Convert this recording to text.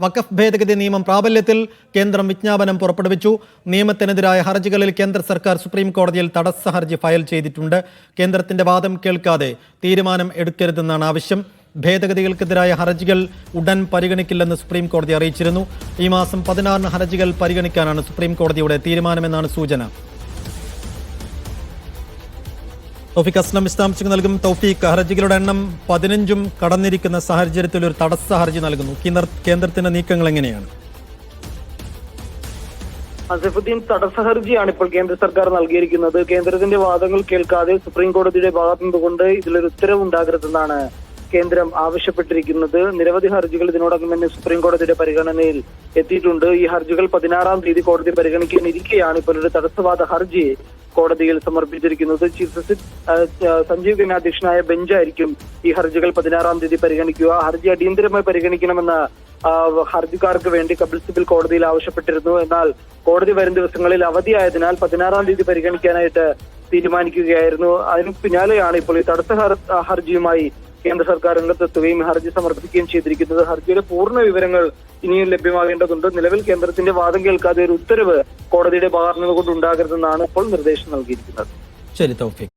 വഖഫ് ഭേദഗതി നിയമം പ്രാബല്യത്തിൽ കേന്ദ്രം വിജ്ഞാപനം പുറപ്പെടുവിച്ചു. നിയമത്തിനെതിരായ ഹർജികളിൽ കേന്ദ്ര സർക്കാർ സുപ്രീം കോടതിയിൽ തടസ്സ ഹർജി ഫയൽ ചെയ്തിട്ടുണ്ട്. കേന്ദ്രത്തിന്റെ വാദം കേൾക്കാതെ തീരുമാനം എടുക്കരുതെന്നാണ് ആവശ്യം. ഭേദഗതികൾക്കെതിരായ ഹർജികൾ ഉടൻ പരിഗണിക്കില്ലെന്ന് സുപ്രീം കോടതി അറിയിച്ചിരുന്നു. ഈ മാസം പതിനാറിന് ഹർജികൾ പരിഗണിക്കാനാണ് സുപ്രീം കോടതിയുടെ തീരുമാനമെന്നാണ് സൂചന. തൗഫീഖ് അസ്ലം വിശദാംശങ്ങൾ നൽകും തൗഫീഖ് ഹർജികളുടെ എണ്ണം പതിനഞ്ചും കടന്നിരിക്കുന്ന സാഹചര്യത്തിൽ ഒരു തടസ്സ ഹർജി നൽകുന്നു. കേന്ദ്ര- കേന്ദ്രത്തിന്റെ നീക്കങ്ങൾ എങ്ങനെയാണ്? അസഫുദ്ദീൻ തടസ്സ ഹർജിയാണ് ഇപ്പോൾ കേന്ദ്ര സർക്കാർ നൽകിയിരിക്കുന്നത്. കേന്ദ്രത്തിന്റെ വാദങ്ങൾ കേൾക്കാതെ സുപ്രീം കോടതിയുടെ ഭാഗത്തു നിന്നുകൊണ്ട് ഇതിലൊരു ഉത്തരവ് ഉണ്ടാകരുതെന്നാണ് കേന്ദ്രം ആവശ്യപ്പെട്ടിരിക്കുന്നത്. നിരവധി ഹർജികൾ ഇതിനോടകം തന്നെ സുപ്രീം കോടതിയുടെ പരിഗണനയിൽ എത്തിയിട്ടുണ്ട്. ഈ ഹർജികൾ പതിനാറാം തീയതി കോടതി പരിഗണിക്കാനിരിക്കെയാണ് ഇപ്പോൾ ഒരു തടസ്സവാദ ഹർജി കോടതിയിൽ സമർപ്പിച്ചിരിക്കുന്നത്. ചീഫ് ജസ്റ്റിസ് സഞ്ജീവ് ഖന്ന അധ്യക്ഷനായ ബെഞ്ചായിരിക്കും ഈ ഹർജികൾ പതിനാറാം തീയതി പരിഗണിക്കുക. ഹർജി അടിയന്തരമായി പരിഗണിക്കണമെന്ന് ഹർജിക്കാർക്ക് വേണ്ടി കപിൽ സിബിൽ കോടതിയിൽ ആവശ്യപ്പെട്ടിരുന്നു. എന്നാൽ കോടതി വരും ദിവസങ്ങളിൽ അവധിയായതിനാൽ പതിനാറാം തീയതി പരിഗണിക്കാനായിട്ട് തീരുമാനിക്കുകയായിരുന്നു. അതിന് പിന്നാലെയാണ് ഇപ്പോൾ ഈ തടസ്സ ഹർജിയുമായി കേന്ദ്ര സർക്കാർ രംഗത്തെത്തുകയും ഹർജി സമർപ്പിക്കുകയും ചെയ്തിരിക്കുന്നത്. ഹർജിയുടെ പൂർണ വിവരങ്ങൾ ഇനിയും ലഭ്യമാകേണ്ടതുണ്ട്. നിലവിൽ കേന്ദ്രത്തിന്റെ വാദം കേൾക്കാതെ ഒരു ഉത്തരവ് കോടതിയുടെ ഭാഗത്തുനിന്നുകൊണ്ട് ഉണ്ടാകരുതെന്നാണ് ഇപ്പോൾ നിർദ്ദേശം നൽകിയിരിക്കുന്നത്. ശരി തൗഫീഖ്.